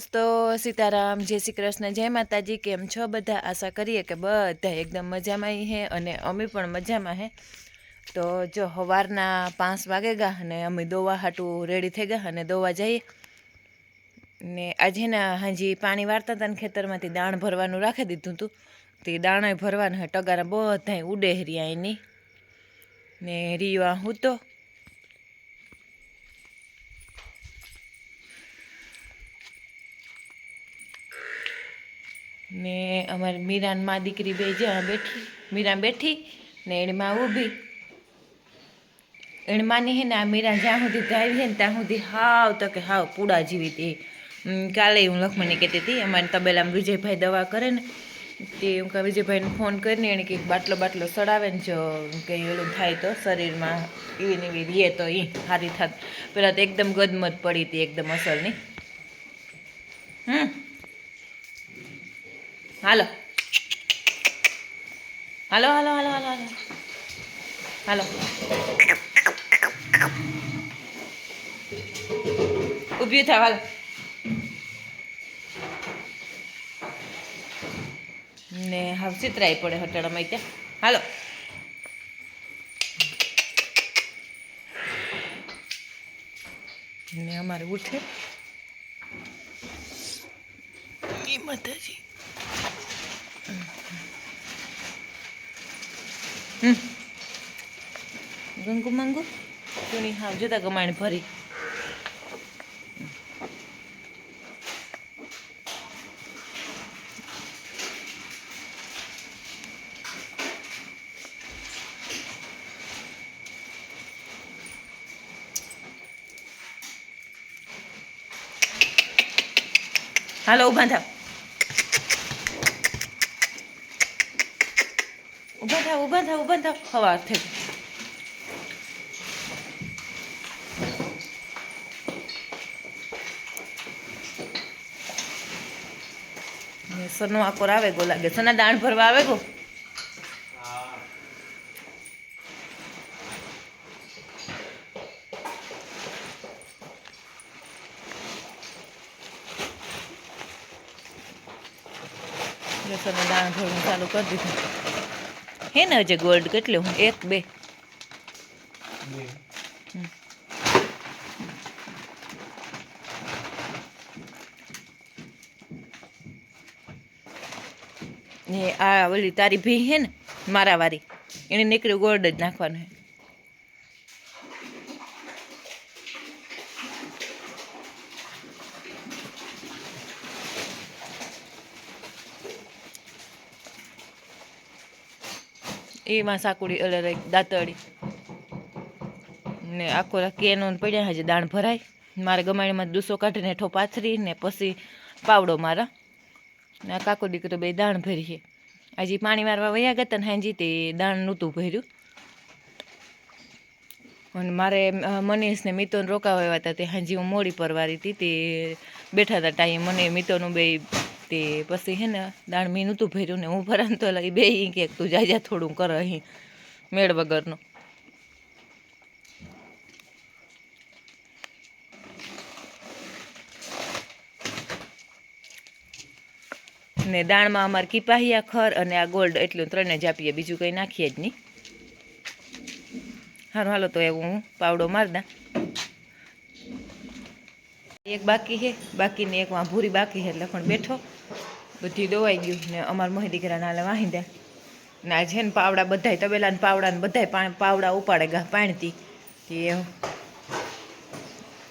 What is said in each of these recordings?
દોસ્તો સીતારામ, જય શ્રી કૃષ્ણ, જય માતાજી, કેમ છો બધા? આશા કરીએ કે બધા એકદમ મજામાં હે અને અમે પણ મજામાં હે. તો જો સવારના પાંચ વાગે ગયા અને અમે દોવા હાટું રેડી થઈ ગયા અને દોવા જઈએ. ને આજે ના હાજી પાણી વાળતા હતા ને ખેતરમાંથી દાણ ભરવાનું રાખી દીધું હતું તે દાણા ભરવાના હે, ટગારા બધાય ઉડે રહ્યા એની. ને રીવા હું તો ને અમારી મીરાનમાં દીકરી બે જ્યાં બેઠી મીરા બેઠી ને એની માં ઊભી. એણે માની હે ને આ મીરા જ્યાં સુધી ધાવી ને ત્યાં સુધી હાવ તો કે હાવ પૂડા જેવી હતી. કાલે હું લખમણી કહેતી હતી, અમારે તબેલામાં વિજયભાઈ દવા કરે ને, તે હું કહે, વિજયભાઈને ફોન કરીને એને કંઈક બાટલો બાટલો સડાવે ને જો. કંઈ ઓલું થાય તો શરીરમાં એવી એવી રીએ તો એ સારી થાત. પેલા તો એકદમ ગદમદ પડી હતી, એકદમ અસરની હમ. હાલો. હાલો હાલો હાલો હાલો હાલો. હાલો. ઊભી થાવ હાલો. ને હવે ચિત્રાઈ પડે હટાડામાં ત્યાં. હાલો. ને અમારે ઉઠે. માતાજી. ગંગુ મંગુ ચૂની હાવ જોતા ગમાણ ભરી. હાલો ઊભા થાવ. ઊભા થાવ ઊભા થાવ ઊભા થાવ. સવાર થઈ. સનો આકોર આવે, ગો લાગે. સના દાણ ભરવા આવે, ગો? સનો દાણ ભરવાનું ચાલુ કરી દીધું. હે ને હજે ગોલ્ડ કેટલું એક, બે. ને આ ઓલી તારી ભી હે ને મારા વારી એને નીકળ્યું ગોલ્ડ જ નાખવાનું હે. એમાં સાકુડી અલર દાંતળી ને આખો કેનો પડ્યા હજી દાણ ભરાય. મારે ગમાણીમાં દૂસો કાઢીને હેઠો પાથરી ને પછી પાવડો મારા. ને આ કાકો દીકરો બે દાણ ભરી છે. હજી પાણી મારવા વયા ગયા ને હાજી તે દાણ નહોતું ભર્યું. અને મારે મનીષને મનીષ ને રોકાવા આવ્યા હતા તે હાજી હું મોડી પરવારી હતી તે બેઠા હતા ટાઈમ. મને મિતોનું બે તે પછી હે ને દાણ મીનું તું ભર્યું ને હું ભરાને તો એ બે ઈ કે તું જાય જા થોડું કર અહીં મેળ વગરનું. ને દાણમાં અમારે કીપાહિયા ખર અને આ ગોલ્ડ એટલું ત્રણે જ આપીએ, બીજું કંઈ નાખીએ જ નહીં. સારું હાલો તો એવું હું પાવડો મારદા એક બાકી છે બાકીની એકમાં ભૂરી બાકી છે એટલે પણ બેઠો. બધી દોવાઈ ગયું ને અમારા મહી દીકરાના નાલે વાહી દે ને આ છે ને પાવડા બધાય તબેલા પાવડાને બધાય પાવડા ઉપાડે ગા પાણીથી. તે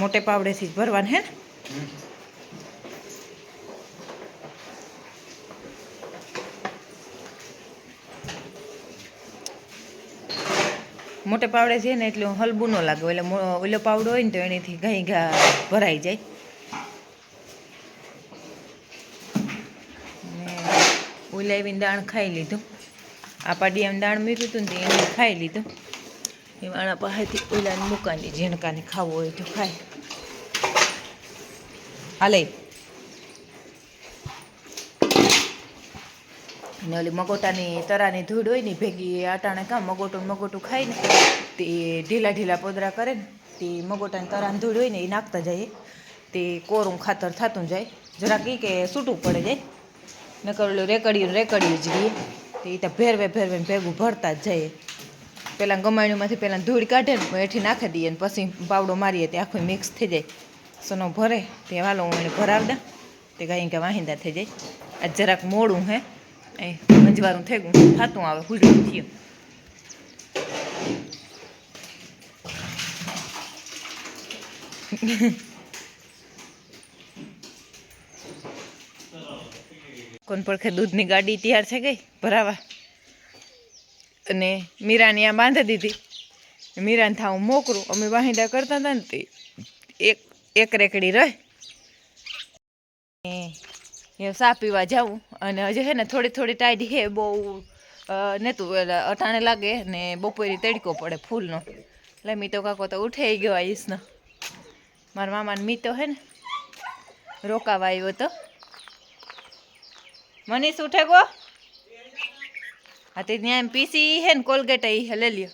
મોટે પાવડેથી જ ભરવાનું હે ને? મોટે પાવડે છે ને એટલે હલબું ન લાગે. એટલે ઓલો પાવડો હોય ને તો એનાથી ઘાઈ ઘા ભરાઈ જાય ને ઓલાવીને દાણ ખાઈ લીધું. આ પાડિયામાં દાણ મીઠું હતું ને એને ખાઈ લીધું. એ વાણા પાસેથી ઓલાને મૂકાની ઝીણકાને ખાવું હોય તો ખાય. હાલે. ને ઓલી મગોટાની તરાની ધૂળ હોય ને ભેગી આટાણે કાં મગોટું મગોટું ખાય ને તે ઢીલા ઢીલા પોદરા કરે ને તે મગોટાની તરાની ધૂળ હોય ને એ નાખતા જાય. તે કોરું ખાતર થતું જાય. જરાક એ કે છૂટું પડે જાય. નકર ઓલું રેકડ્યું રેકડ્યું જ રહીએ તો એ તો ભેરવે ભેરવે ભેગું ભરતા જ જઈએ પહેલાં ગમાણીમાંથી પહેલાં ધૂળ કાઢે ને એઠી નાખી દઈએ ને પછી પાવડો મારીએ તે આખું મિક્સ થઈ જાય. સોનો ભરે, તે વાલો હું એને ભરાવડા, તે ગાય કે વાહિંદા થઈ જાય. આ જરાક મોડું હે એ મંજવારું થઈ ગયું, થાતું આવે હુડું થયું. કોણ પડખે દૂધની ગાડી તૈયાર થઈ ગઈ? ભરાવા. અને મીરાને આ બાંધી દીધી. મીરાને થાવું મોકરું. અમે વાહિંદા કરતા હતા ને તે એક એક રેકડી રહે. સા પીવા જાઉં. અને હજુ છે ને થોડી થોડી ટાઈટ હે, બહુ નહોતું, એટલે અટાણે લાગે ને બપોરે તડકો પડે ફૂલનો. એટલે મીતો કાકો તો ઉઠાઈ ગયો આઈસનો મારા મામાને મીતો હે ને રોકાવા આવ્યો તો. મનીષ ઉઠે ગો હા તે ત્યાં એમ પીસી હે ને કોલગેટ એ લઈ લ્યો.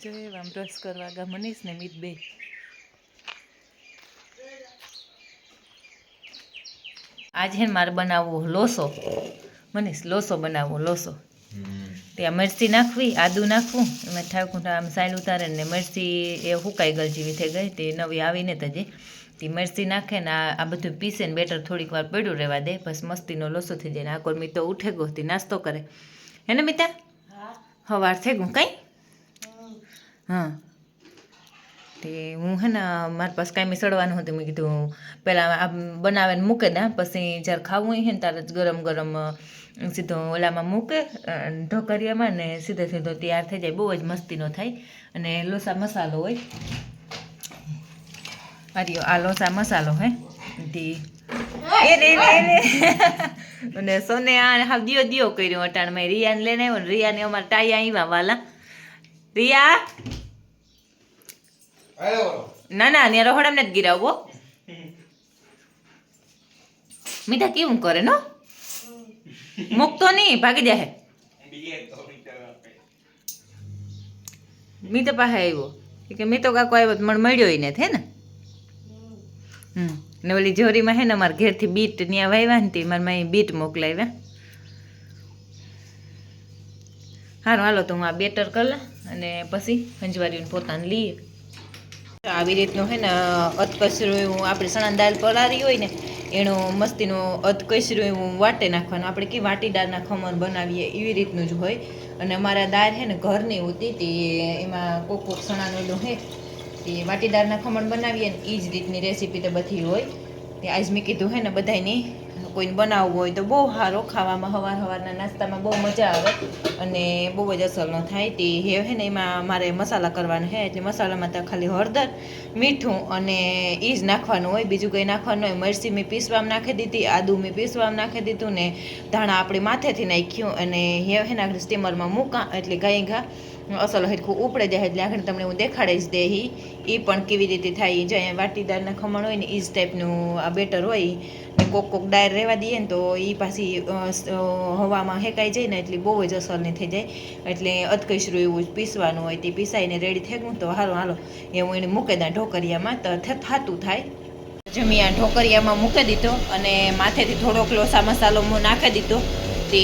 જોઈએ આમ બ્રશ કરવા ગા મનીષ ને મીત બે આજે મારે બનાવવો લોસો. મનીષ લોસો બનાવવો લોસો. ત્યાં મરચી નાખવી આદુ નાખવું એમાં ઠાકું આમ સાઈલ ઉતારે ને મરચી એ હુકાઈ ગઈ જેવી થઈ ગઈ તે નવી આવીને તો તે મરચી નાખે ને આ બધું પીસે ને બેટર થોડીક વાર પડ્યું રહેવા દે બસ મસ્તીનો લોસો થઈ જાય ને આકોર મીતો ઉઠે ગો નાસ્તો કરે. હે ને મિતા? હવાર થઈ ગયું કંઈ? હા. તે હું હે ને મારી પાસે કાંઈ સડવાનું હતું મેં કીધું પહેલાં આ બનાવીને મૂકે દે પછી જ્યારે ખાવું હે ને ત્યારે જ ગરમ ગરમ સીધો ઓલામાં મૂકે ઢોકરિયામાં ને સીધો સીધો તૈયાર થઈ જાય બહુ જ મસ્તીનો થાય. અને લોસા મસાલો હોય. આર્યો આ લોસા મસાલો હે રે અને સોને આ હાવ દિયો દિયો કર્યો અટાણમાં રિયાને લઈને આવ્યો ને રિયાને અમારા ટાયા આવ્યા વાલા રિયા ના ના ને રહોડામ નથી ગિરાવવો મીઠા કેવું કરે નો મૂકતો નહીં ભાગી જાય મી તો પાસે આવ્યો કે મી તો કાકો આવ્યો તો મને મળ્યો એને થે ને હમ. ને ઓલી જોરીમાં હે ને અમારા ઘેરથી બીટ ત્યાં વાવ્યા ને તે મારા માએ બીટ મોકલાવ્યા. સારું હાલો તો હું આ બેટર કરી અને પછી હંજવારીને પોતાને લઈએ. આવી રીતનું હે ને અધકચરું એવું આપણે ચણા દાળ પલાળી હોય ને, એનો મસ્તીનો અધકચરું એવું વાટે નાખવાનું. આપણે કે વાટી દાળના ખમણ બનાવીએ એવી રીતનું જ હોય. અને અમારા દાળ હે ને ઘરની હોતી તે એમાં કોક કોક ચણાનું એલું હે તે વાટીદારના ખમણ બનાવીએ ને એ જ રીતની રેસીપી તો બધી હોય. તે આજ મેં કીધું હે ને બધાયની, કોઈને બનાવવું હોય તો બહુ સારો ખાવામાં હવાર હવારના નાસ્તામાં બહુ મજા આવે અને બહુ જ અસરનો થાય. તે હે હે ને એમાં મારે મસાલા કરવાના હે, એટલે મસાલામાં તો ખાલી હળદર, મીઠું અને એ જ નાખવાનું હોય. બીજું કંઈ નાખવાનું હોય, મરચી મેં પીસવામાં નાખી દીધી, આદુ મેં પીસવામાં નાખી દીધું ને ધાણા આપણે માથેથી નાખ્યું અને હે હે ને સ્ટીમરમાં મૂકા એટલે ગાય ઘા અસલ હરખું ઉપડે જાય એટલે આગળ તમને હું દેખાડીશ દે ઈ એ પણ કેવી રીતે થાય જો વાટીદારના ખમણ હોય ને એ જ ટાઈપનું આ બેટર હોય. ને કોક કોક ડાયર રહેવા દઈએ ને તો એ પાછી હવામાં હેકાઈ જાય ને એટલે બહુ જ અસરની થઈ જાય. એટલે અધકચરું એવું જ પીસવાનું હોય તે પીસાઈને રેડી થઈ ગયું તો હાલો હાલો. એ હું એને મૂકી દઉં ઢોકરિયામાં તો થાતું થાય. જમી આ ઢોકરિયામાં મૂકી દીધો અને માથેથી થોડોક લોસા મસાલો હું નાખી દીધો. તે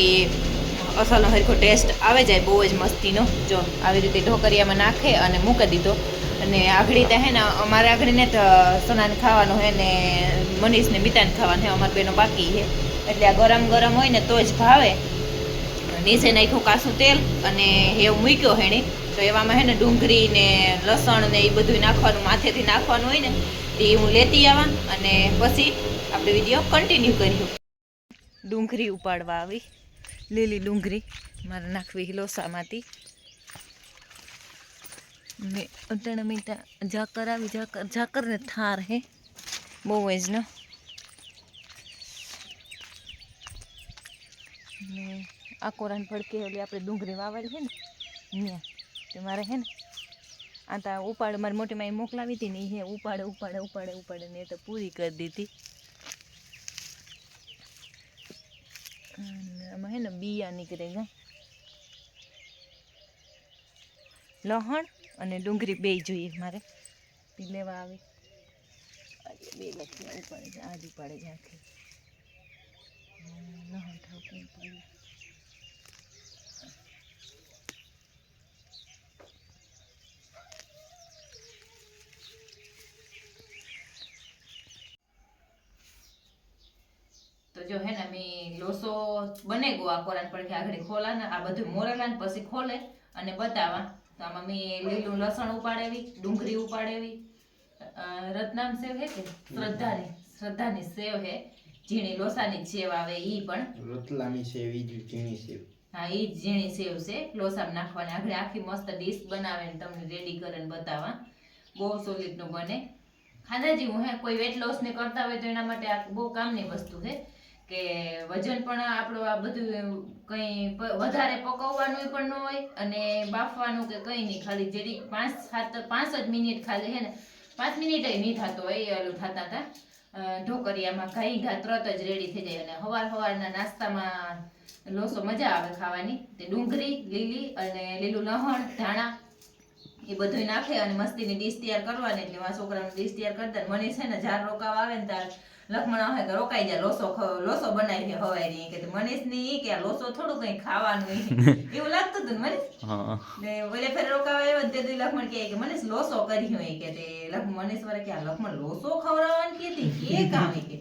અસલનો સરખો ટેસ્ટ આવે જાય, બહુ જ મસ્તીનો. જો, આવી રીતે ઢોકરિયામાં નાખે અને મૂકી દીધો. અને આગળી તો હે ને, અમારે આગળીને તો સોનાને ખાવાનું હે ને, મનીષને મિતાને ખાવાનું હે, અમારે બેનો બાકી છે એટલે આ ગરમ ગરમ હોય ને તો જ ભાવે. નીચે નાખ્યું કાસું તેલ અને એવું મૂક્યો હેણી. તો એવામાં હે ને ડુંગળી ને લસણ ને એ બધું નાખવાનું, માથેથી નાખવાનું હોય ને એ હું લેતી આવા અને પછી આપણે વીડિયો કન્ટિન્યુ કર્યું ડુંગળી ઉપાડવા આવી. લીલી ડુંગળી મારે નાખવી લોસામાંથી. ને અટાણે મીઠા ઝાકર આવી ઝાકર ઝાકર ને થાર હે. બહુ જ ને. આ કોરાન ફડકે આપણે ડુંગળી વાવેલી છે ને ત્યાં તે મારે હે ને, આ તો ઉપાડ મારી મોટી માઈ મોકલાવી હતી ને એ ઉપાડે ઉપાડે ઉપાડે ઉપાડે, ને એ તો પૂરી કરી દીધી. આમાં હે ને બિયા નીકળે છે લહણ અને ડુંગળી બે જોઈએ મારે. તે લેવા આવી. બે લખી ઉપાડે છે, આજ ઉપાડે છે આખી. લહણ હંઠાવ પડે તો જો હે ને મેં લોસો બને ગયો આ કોરાન પડખે આગળ ખોલા ને આ બધું મોરેલા ને પછી ખોલે અને બતાવા. તો આમાં મેં લીલું લસણ ઉપાડેવી ડુંગળી ઉપાડેવી રત્નામ સેવ હે કે? શ્રદ્ધાની શ્રદ્ધાની સેવ હે. ઝીણી લોસાની સેવ આવે ઈ પણ. રતલામી સેવ ઈ ઝીણી સેવ. હા ઈ ઝીણી સેવ છે. લોસામાં નાખવાની. આગળ આખી મસ્ત ડીશ બનાવે ને તમને રેડી કરીને બતાવા. બહુ સોલિડનું બને. ખાંદાજી હું હે કોઈ વેટ લોસ ને કરતા હોય તો એના માટે આ બહુ કામની વસ્તુ છે. કે વજન પણ આપણું આ બધું કંઈ વધારે પકવવાનું પણ ન હોય અને બાફવાનું કે કંઈ નહીં. ખાલી જેડી પાંચ સાત પાંચ જ મિનિટ ખાલી હે ને, પાંચ મિનિટ નહીં થતો હોય, એ ઓલું થતા હતા. ઢોકરિયામાં ઘાઈ ઘા તરત જ રેડી થઈ જાય અને હવાર હવારના નાસ્તામાં લોસો મજા આવે ખાવાની. તે ડુંગળી, લીલી અને લીલું લહણ, ધાણા એ બધું નાખે અને મસ્તીની ડીશ તૈયાર કરવાની. એટલે મારા છોકરાનું ડીશ તૈયાર કરતા મને છે ને જાર રોકાવા આવે ને તાર લખમણ આવે તો રોકાઈ જાય લોસો લોસો બનાવી હવાય કે મનીષની કે આ લોસો થોડું કઈ ખાવાનું એવું લાગતું હતું મનીષ? ને ઓલે ફેર રોકાવા આવ્યો તે દી લખમણ કહે કે મનીષ લોસો કરી હોય કે તે મનીષ વાળા કે આ લખમણ લોસો ખવડાવવાનું કીધી કે કામ કે.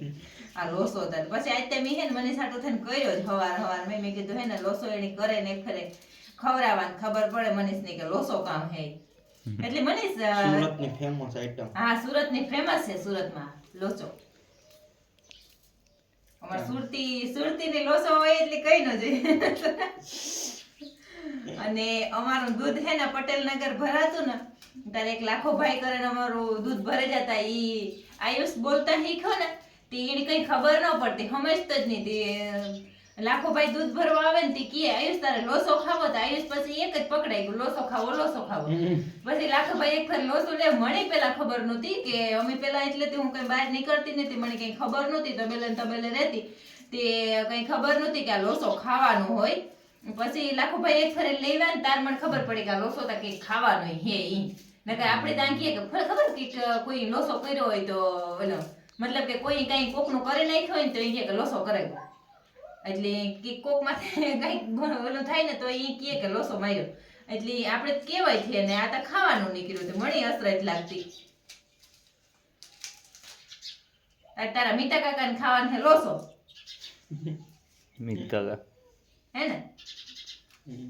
આ લોસો હતા પછી આજ તે મેં હે ને મને સાટો થઈને કર્યો જ હવાર હવાર મેં મેં કીધું હે ને લોસો એની કરે ને ખરે ખવડાવવાનું ખબર પડે મનીષ ને કે લોસો કામ હે એટલે મનીષ સુરતની ફેમસ આઈટમ હા સુરતની ફેમસ છે સુરતમાં લોચો અમાર સુરતી સુરતી ની લોસો હોય એટલે કઈ ન જોઈએ. અને અમારું દૂધ હે ને પટેલ નગર ભરાતું ને, ત્યારે એક લાખો ભાઈ કરે અમારું દૂધ ભરે જતા. ઈ આયુષ બોલતા શીખ્યો ને, તે એને કઈ ખબર ન પડતી. સમજતો જ નહીં તે લાખો ભાઈ દૂધ ભરવા આવે ને તે કહે આયુષ તારે લોસો ખાવો તો આયુષ પછી એક જ પકડાઈ ગયું. લોસો ખાવો લોસો ખાવો. પછી લાખાભાઈ એક ફેર લોસો લે. મને પેલા ખબર નહોતી કે અમે પેલા એટલે તે હું કઈ બહાર નીકળતી નથી. મને કઈ ખબર નહોતી. તબેલે તબેલે રહેતી. તે કઈ ખબર નહોતી કે આ લોસો ખાવાનું હોય. પછી લાખોભાઈ એક ફેરે લેવા ને તાર મને ખબર પડી કે આ લોસો તો કઈ ખાવાનો હે ઈ. નકર આપણે ત્યાં કહીએ કે ખબર કે કોઈ લોસો કર્યો હોય તો મતલબ કે કોઈ કઈ કોકનું કરી નાખ્યો હોય ને તો એ કે લોસો કરાવ્યો એટલે કે કોક માથે કંઈક ઓલું થાય ને તો એ કહે કે લોસો માર્યો. એટલે આપણે કહેવાય છે ને આ તો ખાવાનું નીકળ્યું હતું મણી અસરત લાગતી. તારા મીતા કાકાને ખાવાનું છે લોસો. મીતા હે ને?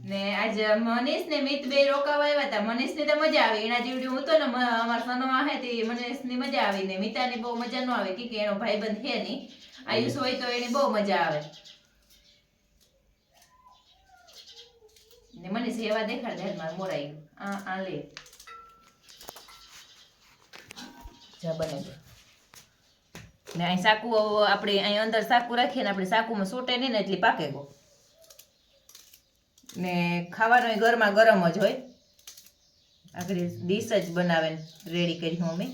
ને આજ મનીષ ને મિત બે રોકાવા આવ્યા હતા. મનીષ ને તો મજા આવી. એના જીવડી હું તો ને અમાર અમારા સનો આવે તે મનીષની મજા આવી ને મિતા ની બહુ મજા ન આવે. કે એનો ભાઈબંધ છે નહીં. આયુષ હોય તો એની બહુ મજા આવે. ને મનીષ એવા દેખાડ દે મારે મોરાઈ. આ આ લે જા બને જો. ને અહીં સાકુ, આપણે અહીં અંદર સાકુ રાખીએ ને આપણે સાકુમાં સોટે નહીં ને એટલી પાકે ગો ને ખાવાનું ગરમા ગરમ જ હોય આગળ ડીશ જ બનાવે રેડી કરી હું અમે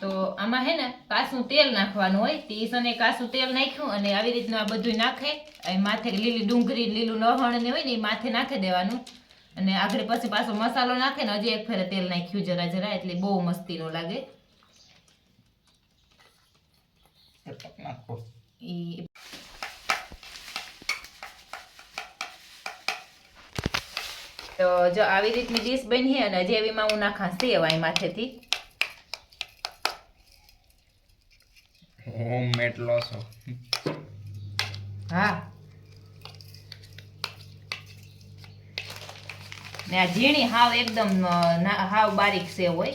તો આમાં હે ને કાસું તેલ નાખવાનું હોય તીસ અને કાસું તેલ નાખ્યું અને આવી રીતનું આ બધું નાખે. માથે લીલી ડુંગળી લીલું લહણ ને હોય ને એ માથે નાખી દેવાનું. અને આગળ પછી પાછો મસાલો નાખે ને હજી એક ફેરે તેલ નાખ્યું જરા જરા, એટલે બહુ મસ્તીનું લાગે. તો જો આવી રીતની ડીશ બની અને હજી એવીમાં હું નાખા સેવ અહીં માથેથી હોમમેડ લોસો હા. ને આ ઝીણી હાવ એકદમ હાવ બારીક સેવ હોય.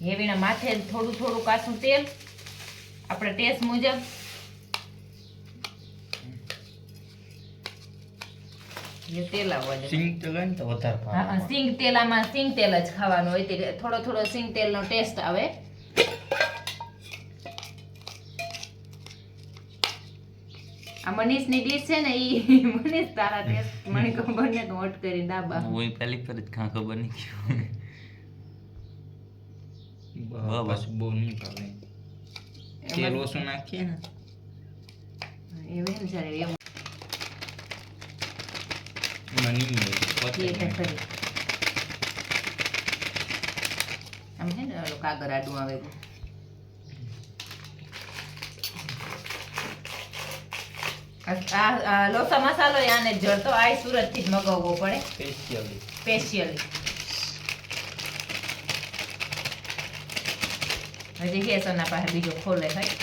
હેવીના માથે થોડું થોડું કાચું તેલ. આપણે ટેસ્ટ મુજબ એ તેલ આવવા દે સિંગ તેલ ને તો વધારે હા હા, સિંગ તેલામાં સિંગ તેલ જ ખાવાનું હોય તે થોડો થોડો સિંગ તેલનો ટેસ્ટ આવે. આ મનીષની ડીશ છે ને ઈ મનીષ તારા ટેસ્ટ મને ખબર ને નોટ કરી ડાબા. હું પહેલી પર જ ખાં ખબર નહીં ગયું બસ બહુ નહીં ભાવે. તેલ ઓછું નાખીએ ને. એવું એમ એમાં નહીં ખરી આમ છે ને ઓલું કાગર આડું આવે લોસા મસાલો આને જડતો આ સુરતથી જ મગાવવો પડે. સ્પેશિયલી સ્પેશિયલી હજી કે સોના પાસે બીજો ખોલે ભાઈ.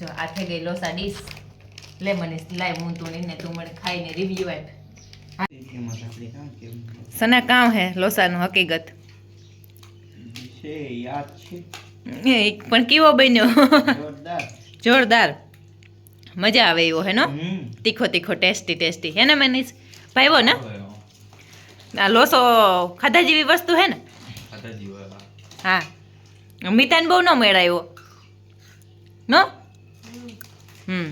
જો આ થઈ ગઈ લોસા ડીશ. લેમન લાય હું તું ને તું મને ખાઈને રિવ્યુ આપ. સના કામ હે લોસાનું હકીકત. છે યાદ છે. પણ કેવો બન્યો? જોરદાર. જોરદાર. મજા આવે એવો હે નો? તીખો તીખો ટેસ્ટી ટેસ્ટી. હે ને મનીષ? ભાઈવો ને. આ લોસો ખાધા જેવી વસ્તુ હે ને? હા. મિતાન બહુ ન મેળાયો. નો? હમ.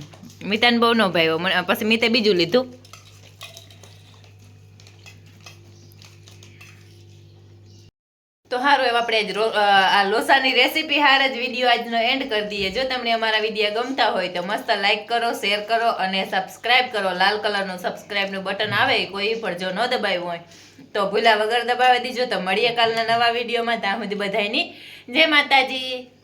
મિતાન બહુ ન ભાઈઓ પછી મિતે બીજું લીધું તો સારું એવા આપણે જ આ લોસાની રેસીપી હાર જ વીડિયો આજનો એન્ડ કરી દઈએ. જો તમને અમારા વીડિયો ગમતા હોય તો મસ્ત લાઈક કરો શેર કરો અને સબસ્ક્રાઇબ કરો. લાલ કલરનું સબસ્ક્રાઇબનું બટન આવે કોઈ પણ જો ન દબાવ્યું હોય તો ભૂલા વગર દબાવી દીજો. તો મળીએ કાલના નવા વિડીયોમાં. ત્યાં સુધી બધાની જય માતાજી.